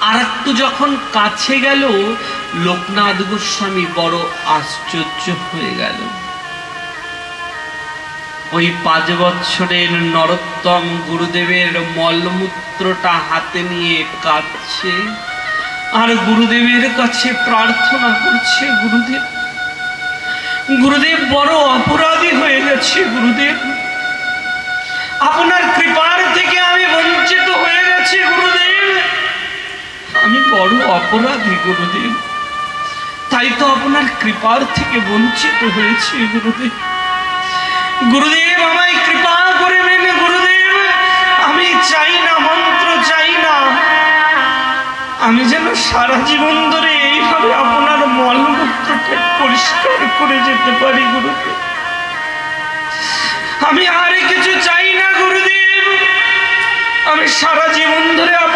আর একটু যখন কাছে গেল, লোকনাথ গোস্বামী বড় আশ্চর্য হয়ে গেল। ওই পাঁচ বছরের নরোত্তম গুরুদেবের মলমূত্রটা হাতে নিয়ে কাঁদছে, আর গুরুদেবের কাছে প্রার্থনা করছে গুরুদেব। গুরুদেব বড় অপরাধী হয়ে গেছে বড় অপরাধী গুরুদেব। তাই তো আপনার কৃপার থেকে বঞ্চিত হয়েছি গুরুদেব। গুরুদেব, আমায় কৃপা করবেন গুরুদেব। আমি চাই না, মন্ত্র চাই না। আমি যেন সারা জীবন ধরে এইভাবে আপনার মলমূত্রকে পরিষ্কার করে যেতে পারি গুরুদেব। আমি আর কিছু চাই না গুরুদেব। আমি সারা জীবন ধরে আপনার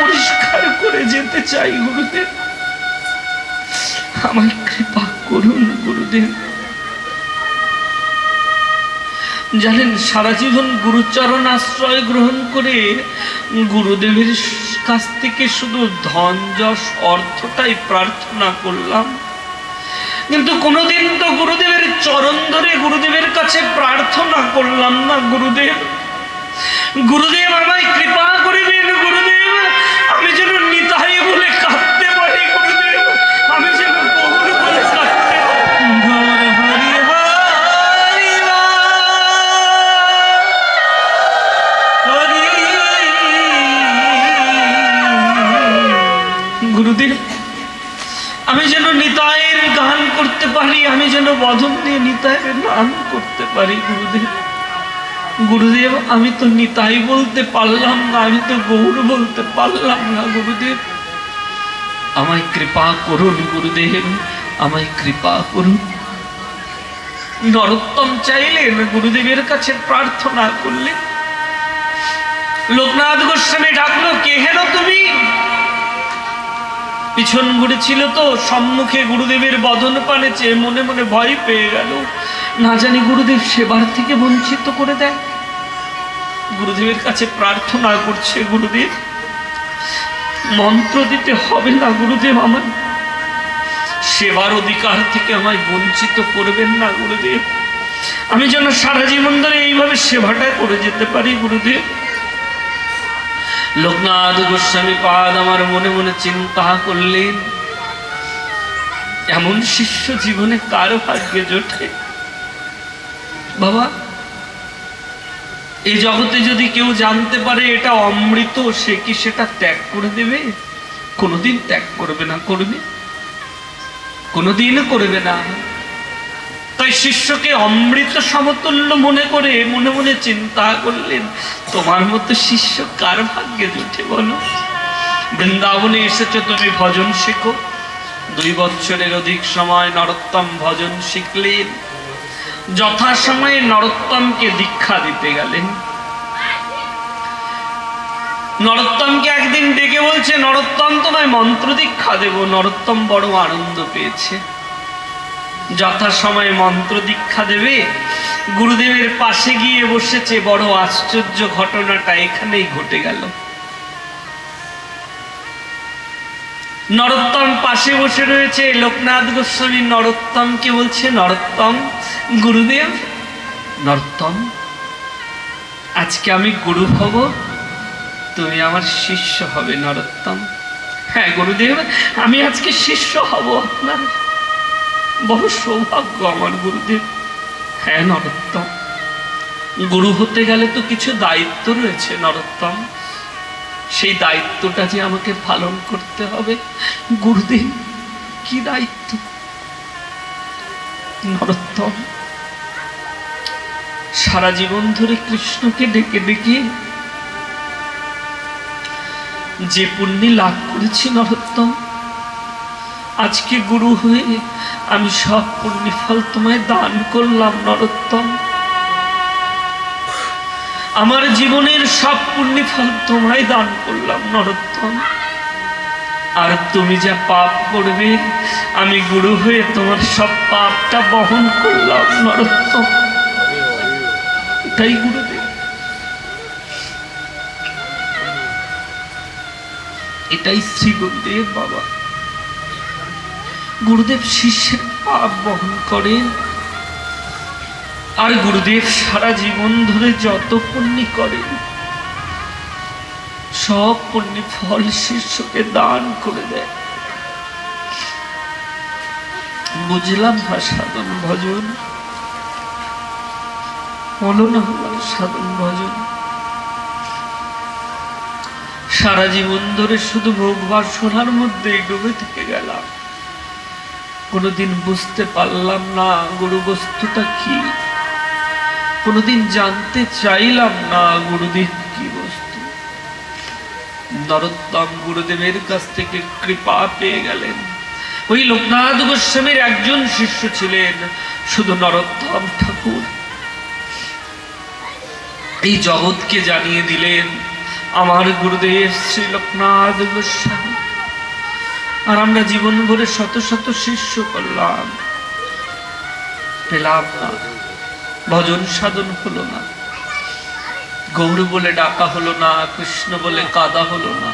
পরিষ্কার করে যেতে চাই, গুরুদেব। আমায় কৃপা করুন, গুরুদেব। জানেন, সারা জীবন গুরুচরণ আশ্রয় গ্রহণ করে গুরুদেবের কাছ থেকে শুধু ধন, যশ, অর্থটাই প্রার্থনা করলাম। কিন্তু কোনোদিন তো গুরুদেবের চরণ ধরে গুরুদেবের কাছে প্রার্থনা করলাম না, গুরুদেব। গুরুদেব, আমায় কৃপা করে করিবেন গুরুদেব। গুরুদেব আমি যেন নিতায়ের গান করতে পারি, আমি যেন বদন দিয়ে নিতায়ের গান করতে পারি, গুরুদেব। গুরুদেব, আমি তো নিতাই বলতে পারলাম না, আমি তো গৌর বলতে পারলাম না, গুরুদেব। আমায় কৃপা করুন, গুরুদেব, আমায় কৃপা করুন। নরোত্তম চাইলেন গুরুদেবের কাছে প্রার্থনা করলেন লোকনাথ গোস্বামী ডাকলো, কে হেন তুমি? পিছন ঘুরেছিল তো, সম্মুখে গুরুদেবের বদন পানে চেয়ে মনে মনে ভয় পেয়ে গেল। না জানি গুরুদেব সেবার থেকে বঞ্চিত করে দেয় গুরুদেবের কাছে প্রার্থনা করছে গুরুদেব, মন্ত্র দিতে হবে না গুরুদেব আমার সেবার অধিকার থেকে আমায় বঞ্চিত করবেন না গুরুদেব। আমি যেন সারা জীবন ধরে এইভাবে সেবাটা করে যেতে পারি গুরুদেব। লোকনাথ গোস্বামী পাদ আমার মনে মনে চিন্তা করলেন, এমন শিষ্য জীবনে কার ভাগ্যে জোটে? বাবা এই জগতে যদি কেউ জানতে পারে এটা অমৃত, সে কি সেটা ত্যাগ করে দেবে? কোনোদিন ত্যাগ করবে না, করবে? কোনোদিন করবে না। তাই শিষ্যকে অমৃত সমতুল্য মনে করে মনে মনে চিন্তা করলেন, তোমার মতো শিষ্য কার ভাগ্যে জুটে বলো? বৃন্দাবনে এসেছ তুমি, ভজন শেখো। দুই বছরের অধিক সময় নরোত্তম ভজন শিখলেন। যথাসময়ে নরোত্তমকে দীক্ষা দিতে গেলেন। নরোত্তমকে একদিন ডেকে বলছে, নরোত্তম, তোমায় মন্ত্র দীক্ষা দেব। নরোত্তম বড় আনন্দ পেয়েছে। যথাসময়ে মন্ত্র দীক্ষা দেবে। গুরুদেবের পাশে গিয়ে বসেছে, বড় আশ্চর্য ঘটনাটা এখানেই ঘটে গেল। নরোত্তম পাশে বসে রয়েছে, লোকনাথ গোস্বামী নরোত্তমকে বলছে? নরোত্তম। গুরুদেব? নরোত্তম। আজকে আমি গুরু হব, তুমি আমার শিষ্য হবে নরোত্তম। হ্যাঁ গুরুদেব, আমি আজকে শিষ্য হব আপনার। বড় সৌভাগ্য আমার গুরুদেব। হ্যাঁ নরোত্তম। গুরু হতে গেলে তো কিছু দায়িত্ব রয়েছে, নরোত্তম। সেই দায়িত্বটা যে আমাকে পালন করতে হবে, গুরুদেব, কি দায়িত্ব? নরোত্তম, সারা জীবন ধরে কৃষ্ণকে ডেকে ডেকে যে পুণ্যি লাভ করেছি নরোত্তম আজকে গুরু হয়ে আমি সব পুণ্যি ফল তোমায় দান করলাম, নরোত্তম। আমার জীবনের সব পুণ্যি ফল তোমায় দান করলাম, নরোত্তম। আর তুমি যা পাপ করবে, আমি গুরু হয়ে তোমার সব পাপটা বহন করলাম, নরোত্তম। এটাই গুরুদেব। এটাই শ্রী গুরুদেব বাবা। গুরুদেব শিষ্যের পাপ বহন করেন। আর গুরুদেব সারা জীবন ধরে যত পুণ্য করেন, সব পুণ্য ফল শিষ্যকে দান করে দেয় বুঝলাম না সাধন ভজন। বলো না আমার সাধন ভজন। সারা জীবন ধরে শুধু ভোগ বাসনার মধ্যেই ডুবে থেকে গেলাম। কোনোদিন বুঝতে পারলাম না গুরু বস্তুটা কি। কোনোদিন জানতে চাইলাম না গুরুদেব কি বস্তু। নরোত্তম গুরুদেবের কাছ থেকে কৃপা পেয়ে গেলেন। ওই লোকনাথ গোস্বামীর একজন শিষ্য ছিলেন, শুধু নরোত্তম ঠাকুর। এই জগৎকে জানিয়ে দিলেন, আমার গুরুদেব শ্রী লোকনাথ গোস্বামী। আর আমরা জীবন ভরে শত শত শিষ্য করলাম। পেলাম না। ভজন সাধন হলো না। গৌর বলে ডাকা হলো না, কৃষ্ণ বলে কাদা হলো না।